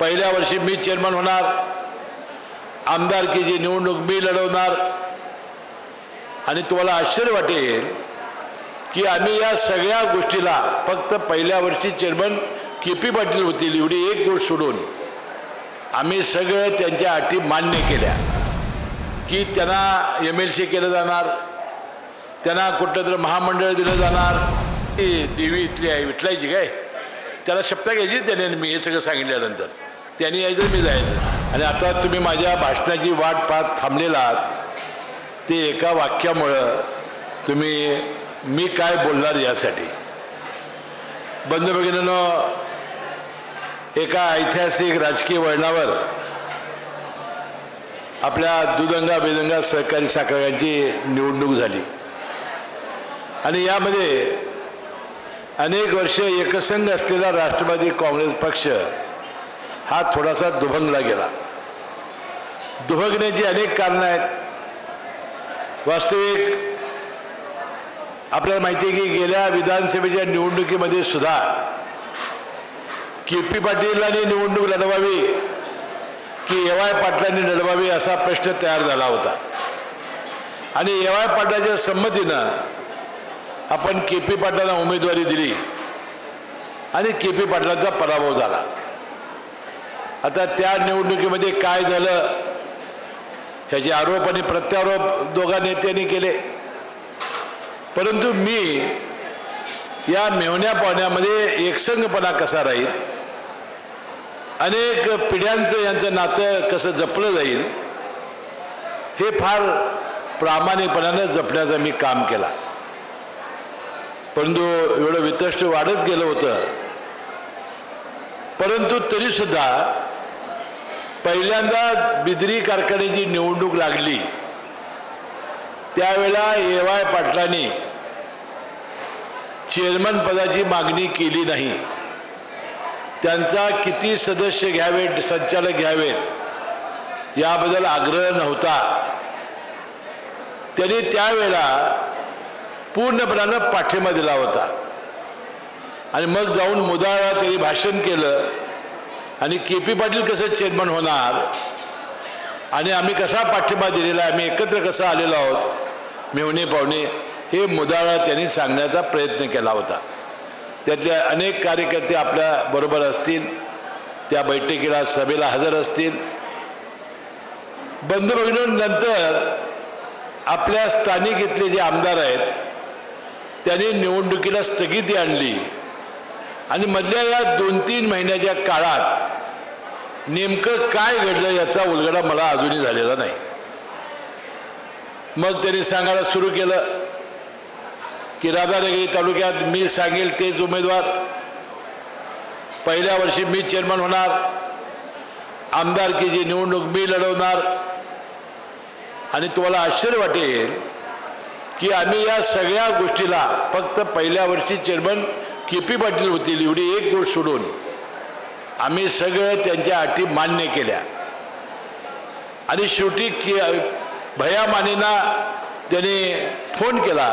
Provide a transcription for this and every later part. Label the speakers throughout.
Speaker 1: पहिल्या वर्षी मी चेअरमन होणार. आमदारकीची निवडणूक मी लढवणार. आणि तुम्हाला आश्चर्य वाटेल की आम्ही या सगळ्या गोष्टीला फक्त पहिल्या वर्षी चेअरमन के पी पाटील होतील एवढी एक गोष्ट सोडून आम्ही सगळं त्यांच्या अटी मान्य केल्या की त्यांना एम एल सी केलं जाणार. त्यांना कुठलं तरी महामंडळ दिलं जाणार. ती देवी इथली आहे विठलायची काय? त्याला शपथा घ्यायची त्याने मी हे सगळं सांगितल्यानंतर. त्यांनी यायचं मी जायचं आणि आता तुम्ही माझ्या भाषणाची वाट पाहत थांबलेला आहात. ते एका वाक्यामुळं तुम्ही मी काय बोलणार यासाठी? बंद भगिनीनं एका ऐतिहासिक राजकीय वळणावर आपल्या दुदंगा बेदंगा सहकारी साखरांची निवडणूक झाली. आणि यामध्ये अनेक वर्ष एकसंघ असलेला राष्ट्रवादी काँग्रेस पक्ष हा थोडासा दुभंगला गेला. दुभगण्याची अनेक कारणं आहेत. वास्तविक आपल्याला माहिती आहे की गेल्या विधानसभेच्या निवडणुकीमध्ये सुद्धा के पी पाटीलांनी निवडणूक लढवावी की ए वाय पाटलांनी लढवावी असा प्रश्न तयार झाला होता. आणि ए वाय पाटलाच्या संमतीनं आपण के पी पाटलांना उमेदवारी दिली. आणि के पी पाटलांचा पराभव झाला. आता त्या निवडणुकीमध्ये काय झालं? ह्याचे आरोप आणि प्रत्यारोप दोघा नेत्यांनी केले. परंतु मी या मेवण्या पाहण्यामध्ये एकसंगपणा कसा राहील? अनेक पिढ्यांचं यांचं नातं कसं जपलं जाईल? हे फार प्रामाणिकपणानं जपण्याचं मी काम केला. परंतु एवढं वितष्ट वाढत गेलं होतं. परंतु तरीसुद्धा पहिल्यांदा बिद्री कारखान्याची निवडणूक लागली. त्यावेळेला ए वाय पाटलांनी चेअरमन पदाची मागणी केली नाही. त्यांचा किती सदस्य घ्यावेत संचालक घ्यावेत याबद्दल आग्रह नव्हता. त्यांनी त्यावेळेला पूर्णपणानं पाठिंबा दिला होता. आणि मग जाऊन मुदाळा त्यांनी भाषण केलं. आणि के पी पाटील कसं चेअरमन होणार? आणि आम्ही कसा पाठिंबा दिलेला आहे? आम्ही एकत्र कसं आलेलो आहोत? मेवणे पाहुणे हे मुदाळा त्यांनी सांगण्याचा प्रयत्न केला होता. त्यातले अनेक कार्यकर्ते आपल्या बरोबर असतील. त्या बैठकीला सभेला हजर असतील. बंधू नंतर आपल्या स्थानिक इथले जे आमदार आहेत त्यांनी निवडणुकीला स्थगिती आणली. आणि मधल्या या दोन तीन महिन्याच्या काळात नेमकं काय घडलं याचा उलगडा मला अजूनही झालेला नाही. मग त्यांनी सांगायला सुरू केलं की राधानगरी तालुक्यात मी सांगेल तेच उमेदवार. पहिल्या वर्षी मी चेअरमन होणार. आमदारकीची निवडणूक मी लढवणार. आणि तुम्हाला आश्चर्य वाटेल की आम्ही या सगळ्या गोष्टीला फक्त पहिल्या वर्षी चेअरमन के पी पाटील होतील एवढी एक गोष्ट सोडून आम्ही सगळं त्यांच्या अटी मान्य केल्या. आणि शेवटी के भया मानेना त्याने फोन केला.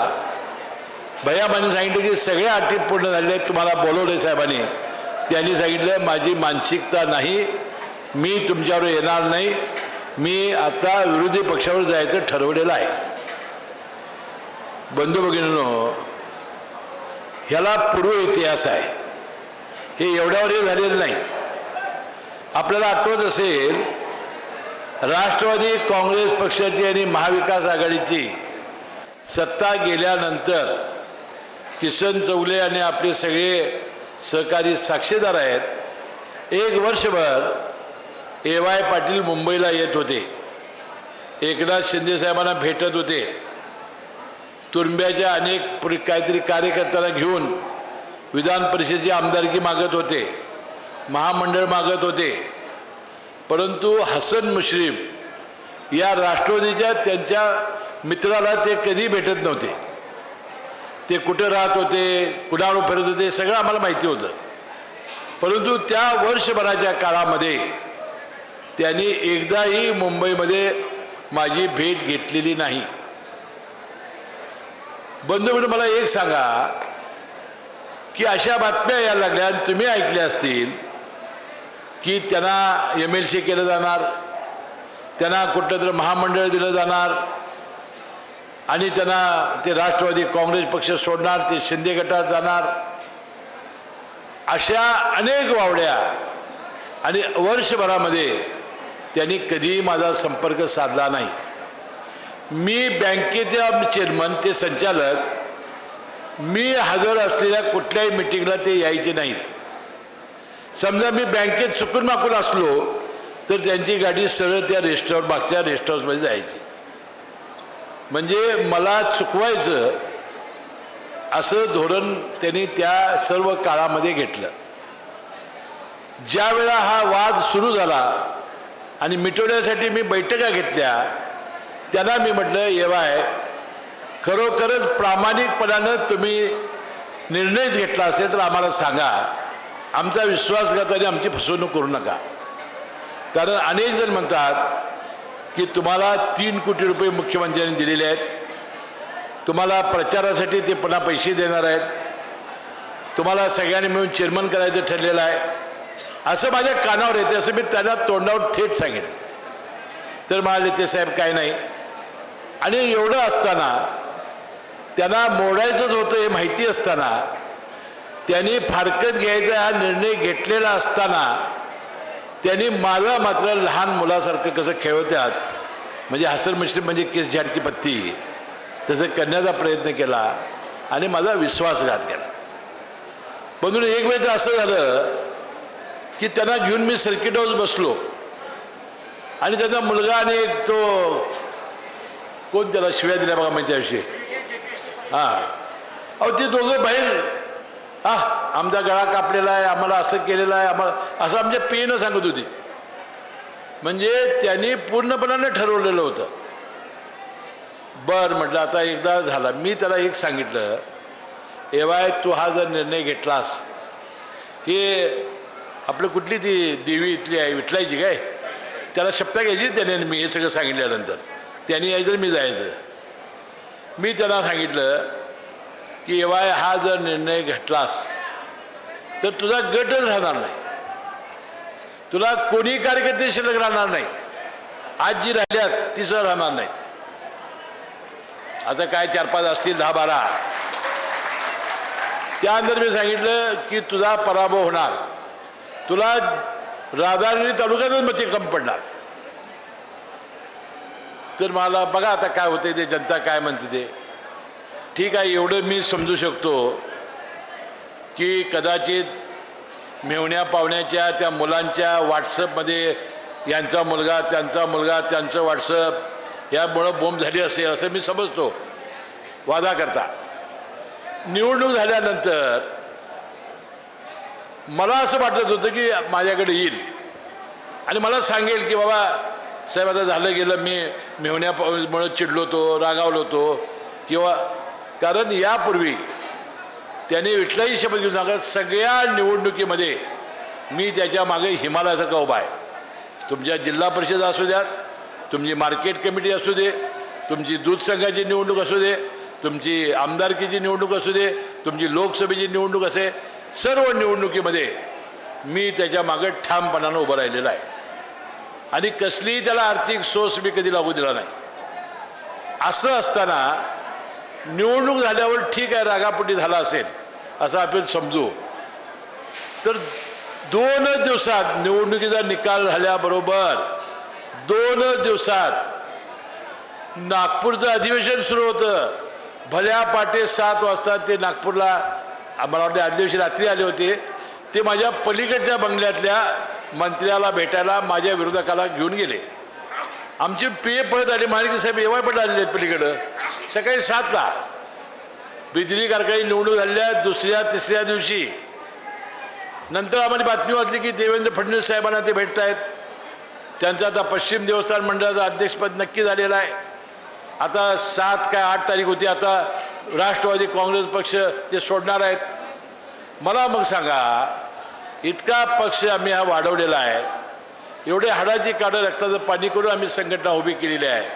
Speaker 1: भया माने सांगितलं की सगळ्या अटी पूर्ण झालेल्या आहेत तुम्हाला बोलवले साहेबांनी. त्यांनी सांगितलं माझी मानसिकता नाही मी तुमच्यावर येणार नाही मी आता विरोधी पक्षावर जायचं ठरवलेलं आहे. बंधू भगिनीनो ह्याला पूर्व इतिहास आहे. हे एवढ्यावरही झालेलं नाही. आपल्याला आठवत असेल राष्ट्रवादी काँग्रेस पक्षाची आणि महाविकास आघाडीची सत्ता गेल्यानंतर किसन चौले आणि आपले सगळे सहकारी साक्षीदार आहेत. एक वर्षभर ए वाय पाटील मुंबईला येत होते. एकनाथ शिंदेसाहेबांना भेटत होते. तुरुंब्याच्या अनेक काहीतरी कार्यकर्त्यांना घेऊन विधान परिषदेची आमदारकी मागत होते महामंडळ मागत होते. परंतु हसन मुश्रीफ या राष्ट्रवादीच्या त्यांच्या मित्राला ते कधी भेटत नव्हते. ते कुठं राहत होते कुणावर फिरत होते सगळं आम्हाला माहिती होतं. परंतु त्या वर्षभराच्या काळामध्ये त्यांनी एकदाही मुंबईमध्ये माझी भेट घेतलेली नाही. बंधू म्हणून मला एक सांगा की अशा बातम्या यायला लागल्या आणि तुम्ही ऐकल्या असतील की त्यांना एम एल सी केलं जाणार त्यांना कुठलं तरी महामंडळ दिलं जाणार आणि त्यांना ते राष्ट्रवादी काँग्रेस पक्ष सोडणार ते शिंदे गटात जाणार अशा अनेक वावड्या आणि वर्षभरामध्ये त्यांनी कधीही माझा संपर्क साधला नाही. मी बँकेच्या चेअरमन ते संचालक मी हजर असलेल्या कुठल्याही मिटिंगला ते यायचे नाहीत. समजा मी बँकेत चुकून माकून असलो तर त्यांची गाडी सरळ त्या रेस्ट हाऊस मागच्या रेस्ट हाऊसमध्ये जायची. म्हणजे मला चुकवायचं असं धोरण त्यांनी त्या सर्व काळामध्ये घेतलं. ज्या वेळा हा वाद सुरू झाला आणि मिटवण्यासाठी मी बैठका घेतल्या त्यांना मी म्हटलं येवाय खरोखरच प्रामाणिकपणानं तुम्ही निर्णयच घेतला असेल तर आम्हाला सांगा. आमचा विश्वासघात आणि आमची फसवणूक करू नका. कारण अनेक जण म्हणतात की तुम्हाला तीन कोटी रुपये मुख्यमंत्र्यांनी दिलेले आहेत. तुम्हाला प्रचारासाठी ते पुन्हा पैसे देणार आहेत. तुम्हाला सगळ्यांनी मिळून चेअरमन करायचं ठरलेलं आहे. असं माझ्या कानावर येते असं मी त्याला तोंडावर थेट सांगेन. तर म्हणाले ते साहेब काय नाही. आणि एवढं असताना त्यांना मोडायचंच होतं हे माहिती असताना त्यांनी फारकत घ्यायचा हा निर्णय घेतलेला असताना त्यांनी माझा मात्र लहान मुलासारखं कसं खेळवतात म्हणजे हसर मिश्री म्हणजे केस झाडकी पत्ती तसं करण्याचा प्रयत्न केला आणि माझा विश्वासघात केला. म्हणून एक वेळ तर असं झालं की त्यांना घेऊन मी सर्किट हाऊस बसलो आणि त्याचा मुलगा आणि एक तो कोण त्याला शिव्या दिल्या बघा माहिती अशी? हां. अहो ते दोघं बाहेर हा आमचा गळा कापलेला आहे आम्हाला असं केलेलं आहे आम्हाला असं आमच्या पेनं सांगत होती. म्हणजे त्यांनी पूर्णपणाने ठरवलेलं होतं. बरं म्हटलं आता एकदा झाला. मी त्याला एक सांगितलं एवाय तू हा जर निर्णय घेतलास हे आपलं कुठली ती देवी इथली आहे विठलायची काय? त्याला शपथा घ्यायची त्याने मी हे सगळं सांगितल्यानंतर. त्यांनी यायचं मी जायचं. मी त्यांना सांगितलं की एवाय हा जर निर्णय घेतलास तर तुझा गटच राहणार नाही. तुला कोणी कार्यकर्ते शिल्लक राहणार नाही. आज जी राहिल्यात ती सुद्धा राहणार नाही आता काय चार पाच असतील दहा बारा. त्यानंतर मी सांगितलं की तुझा पराभव होणार. तुला राधानगरी तालुक्यातच मते कमी पडणार. तर मला बघा आता काय होते ते जनता काय म्हणते ते. ठीक आहे एवढं मी समजू शकतो की कदाचित मेवण्या पावण्याच्या त्या मुलांच्या व्हॉट्सअपमध्ये यांचा मुलगा त्यांचा मुलगा त्यांचं व्हॉट्सअप यामुळं बोंब झाली असेल असं मी समजतो. वादा करता. निवडणूक झाल्यानंतर मला असं वाटत होतं की माझ्याकडे येईल. आणि मला सांगेल की बाबा साहेब आता झालं गेलं मी मेहण्यामुळं चिडलो होतो रागावलो होतो. किंवा कारण यापूर्वी त्याने विठलाही शपथ घेऊन सांगा सगळ्या निवडणुकीमध्ये मी त्याच्यामागे हिमालयाचा उभा आहे. तुमच्या जिल्हा परिषद असू द्यात तुमची मार्केट कमिटी असू दे तुमची दूध संघाची निवडणूक असू दे तुमची आमदारकीची निवडणूक असू दे तुमची लोकसभेची निवडणूक असे सर्व निवडणुकीमध्ये मी त्याच्यामागे ठामपणानं उभं राहिलेलं आहे. आणि कसलीही त्याला आर्थिक सोस मी कधी लागू दिला नाही. असं असताना निवडणूक झाल्यावर ठीक आहे रागापोटी झाला असेल असं आपण समजू. तर दोनच दिवसात निवडणुकीचा निकाल झाल्याबरोबर दोनच दिवसात नागपूरचं अधिवेशन सुरू होतं. भल्या पाटे सात वाजता ते नागपूरला मला वाटते आदल्या दिवशी रात्री आले होते. ते माझ्या पलीकडच्या बंगल्यातल्या मंत्र्याला भेटायला माझ्या विरोधकाला घेऊन गेले. आमची पेय पळत आली माणिक साहेब एवढा पण आलेले आहेत पलीकडं. सकाळी सातला. बिजली कारखानी निवडणूक झालेल्या दुसऱ्या तिसऱ्या दिवशी. नंतर आम्हाला बातमी वाचली की देवेंद्र फडणवीस साहेबांना ते भेटत आहेत त्यांचं आता पश्चिम देवस्थान मंडळाचं अध्यक्षपद नक्की झालेलं आहे. आता सात काय आठ तारीख होती आता राष्ट्रवादी काँग्रेस पक्ष ते सोडणार आहेत. मला मग सांगा इतका पक्ष आम्ही हा वाढवलेला आहे. एवढे हाडाची काढं रक्ताचं पाणी करून आम्ही संघटना उभी केलेली आहे.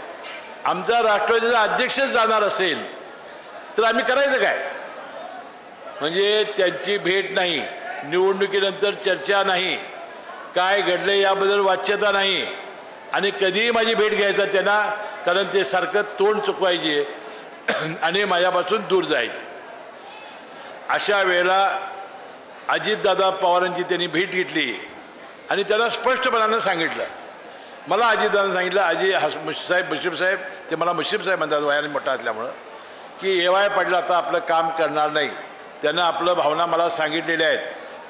Speaker 1: आमचा राष्ट्रवादीचा अध्यक्षच जाणार असेल तर आम्ही करायचं काय? म्हणजे त्यांची भेट नाही निवडणुकीनंतर चर्चा नाही काय घडलं याबद्दल वाच्यता नाही आणि कधीही माझी भेट घ्यायचा त्यांना कारण ते सारखं तोंड चुकवायचे आणि माझ्यापासून दूर जायचे. अशा वेळेला अजितदादा पवारांची त्यांनी भेट घेतली आणि त्याला स्पष्टपणानं सांगितलं. मला अजितदादांनी सांगितलं अजय हस साहेब मुशीफ साहेब ते मला मुशीफ साहेब म्हणतात वयाने मोठा असल्यामुळं. की ए वाय आता आपलं काम करणार नाही. त्यांना आपलं भावना मला सांगितलेल्या आहेत.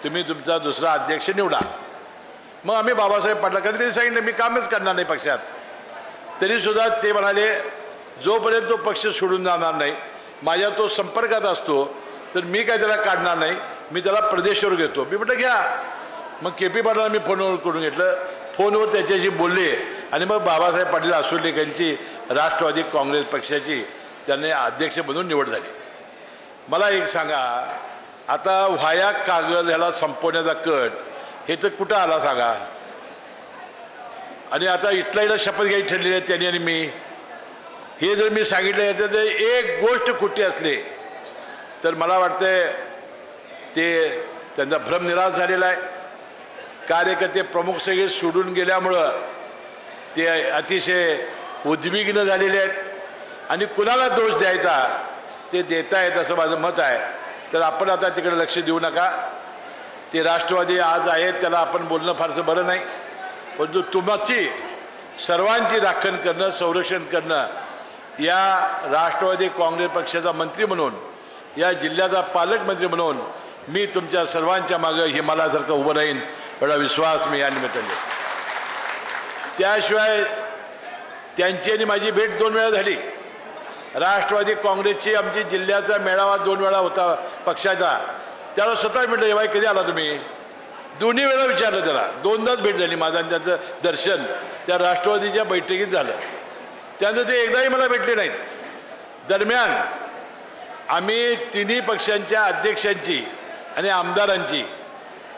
Speaker 1: तुम्ही तुमचा दुसरा अध्यक्ष निवडा. मग आम्ही बाबासाहेब पाटलाकडे त्यांनी सांगितलं मी कामच करणार नाही पक्षात. तरीसुद्धा ते म्हणाले जोपर्यंत तो पक्ष सोडून जाणार नाही माझ्या तो संपर्कात असतो तर मी काय त्याला काढणार नाही. मी त्याला प्रदेशवर घेतो. मी म्हटलं घ्या. मग के पी पाटलांना मी फोनवर करून घेतलं. फोनवर त्याच्याशी बोलले. आणि मग बाबासाहेब पाटील आसुर्लेक यांची राष्ट्रवादी काँग्रेस पक्षाची त्यांनी अध्यक्ष म्हणून निवड झाली. मला एक सांगा आता व्हाया कागद ह्याला संपवण्याचा कट हे तर कुठं आला सांगा? आणि आता इथला इथं शपथ घ्यायची ठरलेली आहे त्यांनी आणि मी. हे जर मी सांगितलं तर ते एक गोष्ट कुठे असली तर मला वाटतं ते त्यांचा भ्रमनिराश झालेला आहे. कार्यकर्ते प्रमुख सगळे सोडून गेल्यामुळं ते अतिशय उद्विग्न झालेले आहेत. आणि कुणाला दोष द्यायचा ते देता येत असं माझं मत आहे. तर आपण आता तिकडे लक्ष देऊ नका. ते राष्ट्रवादी आज आहेत त्याला आपण बोलणं फारसं बरं नाही. परंतु तुमची सर्वांची राखण करणं संरक्षण करणं या राष्ट्रवादी काँग्रेस पक्षाचा मंत्री म्हणून या जिल्ह्याचा पालकमंत्री म्हणून मी तुमच्या सर्वांच्या मागं हिमालयासारखं उभं राहीन एवढा विश्वास मी या निमित्ताने त्याशिवाय त्यांची आणि माझी भेट दोन वेळा झाली. राष्ट्रवादी काँग्रेसची आमची जिल्ह्याचा मेळावा दोन वेळा होता पक्षाचा. त्याला स्वतः म्हटलं बाई कधी आला तुम्ही? दोन्ही वेळा विचारलं त्याला. दोनदाच भेट झाली माझं आणि त्यांचं दर्शन. त्या राष्ट्रवादीच्या बैठकीत झालं. त्यानंतर ते एकदाही मला भेटले नाहीत. दरम्यान आम्ही तिन्ही पक्षांच्या अध्यक्षांची आणि आमदारांची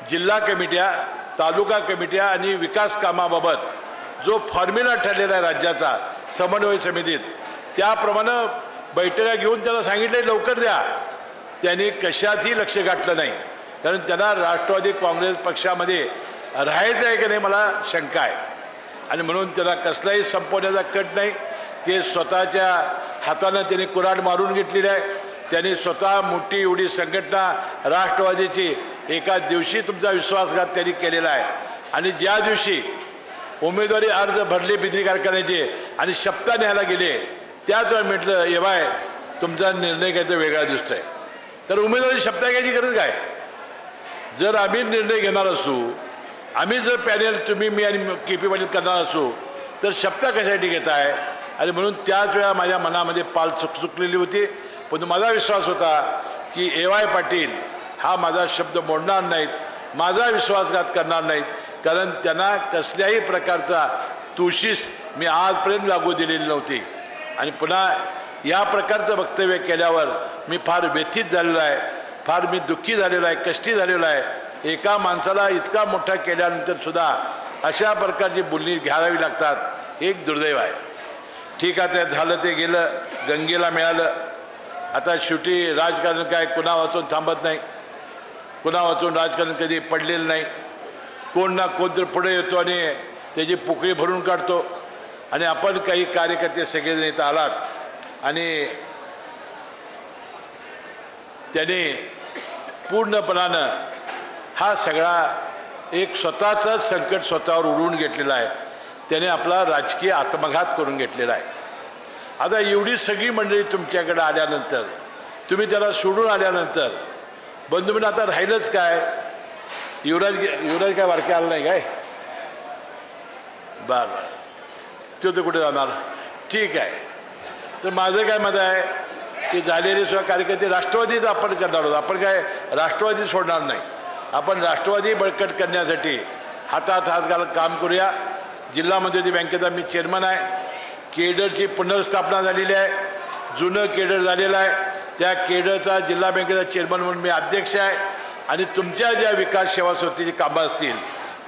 Speaker 1: जिल्हा कमिट्या तालुका कमिट्या आणि विकास कामाबाबत जो फॉर्म्युला ठरलेला आहे राज्याचा समन्वय समितीत त्याप्रमाणे बैठका घेऊन त्याला सांगितले लवकर द्या. त्यांनी कशातही लक्ष गाठलं नाही. कारण त्यांना राष्ट्रवादी काँग्रेस पक्षामध्ये राहायचं आहे की नाही मला शंका आहे. आणि म्हणून त्याला कसलाही संपवण्याचा कट नाही. ते स्वतःच्या हातानं त्यांनी कुराड मारून घेतलेलं आहे. त्यांनी स्वतः मोठी एवढी संघटना राष्ट्रवादीची एका दिवशी तुमचा विश्वासघात त्यांनी केलेला आहे. आणि ज्या दिवशी उमेदवारी अर्ज भरले बिजली कारखान्याचे आणि शपथा न्यायला गेले त्याच वेळा म्हटलं बाय तुमचा निर्णय घ्यायचा वेगळा दिसतोय. तर उमेदवारी शपथा घ्यायची गरज काय? जर आम्ही निर्णय घेणार असू आम्ही जर पॅनेल तुम्ही मी आणि के पी पाटील करणार असू तर शपथा कशासाठी घेत आहे आणि म्हणून त्याच वेळा माझ्या मनामध्ये पाल चुक चुकलेली होती. पण माझा विश्वास होता की ए वाय पाटील हा माझा शब्द मोडणार नाहीत माझा विश्वासघात करणार नाहीत. कारण त्यांना कसल्याही प्रकारचा तुशीस मी आजपर्यंत लागू दिलेली नव्हती. आणि पुन्हा या प्रकारचं वक्तव्य केल्यावर मी फार व्यथित झालेलो आहे फार मी दुःखी झालेलो आहे कष्टी झालेलो आहे. एका माणसाला इतका मोठा केल्यानंतर सुद्धा अशा प्रकारची बोलणी घ्यावी लागतात एक दुर्दैव आहे. ठीक आहे ते झालं ते गेलं गंगेला मिळालं. आता शेवटी राजकारण काय कुणा वाचून थांबत नाही. कुणा वाचून राजकारण कधी पडलेलं नाही. कोण ना कोणतरी पुढे येतो आणि त्याची पोकळी भरून काढतो. आणि आपण काही कार्यकर्ते सगळेजण इथं आलात. आणि त्याने पूर्णपणानं हा सगळा एक स्वतःचाच संकट स्वतःवर उडवून घेतलेला आहे. त्याने आपला राजकीय आत्मघात करून घेतलेला आहे. आता एवढी सगळी मंडळी तुमच्याकडे आल्यानंतर तुम्ही त्याला सोडून आल्यानंतर बंधू म्हणजे आता राहिलंच काय? युवराज युवराज काय वारक्या आला नाही काय? बर. बरं तो तर कुठे जाणार? ठीक आहे. तर माझं काय मत आहे की झालेले सुद्धा कार्यकर्ते राष्ट्रवादीच आपण करणार आहोत. आपण काय राष्ट्रवादी सोडणार नाही. आपण राष्ट्रवादी बळकट करण्यासाठी हातात हात घालत काम करूया. जिल्हा मध्यवर्ती बँकेचा मी चेअरमन आहे. केडरची पुनर्स्थापना झालेली आहे. जुनं केडर झालेलं आहे. त्या केडरचा जिल्हा बँकेचा चेअरमन म्हणून मी अध्यक्ष आहे. आणि तुमच्या ज्या विकास सेवा संस्थेची कामं असतील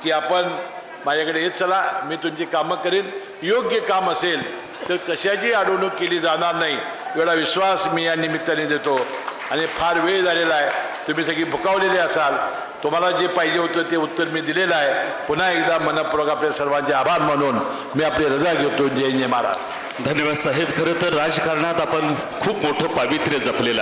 Speaker 1: की आपण माझ्याकडे येत चला मी तुमची कामं करेन. योग्य काम असेल तर कशाची अडवणूक केली जाणार नाही एवढा विश्वास मी या निमित्ताने देतो. आणि फार वेळ झालेला आहे. तुम्ही सगळी भुकावलेले असाल. तुम्हाला जे पाहिजे होतं ते उत्तर मी दिलेलं आहे. पुन्हा एकदा मनपूर्वक आपल्या सर्वांचे आभार मानून मी आपली रजा घेतो. जय जय महाराज
Speaker 2: धन्यवाद साहेब. खरं तर राजकारणात आपण खूप मोठं पावित्र्य जपलेलं आहे.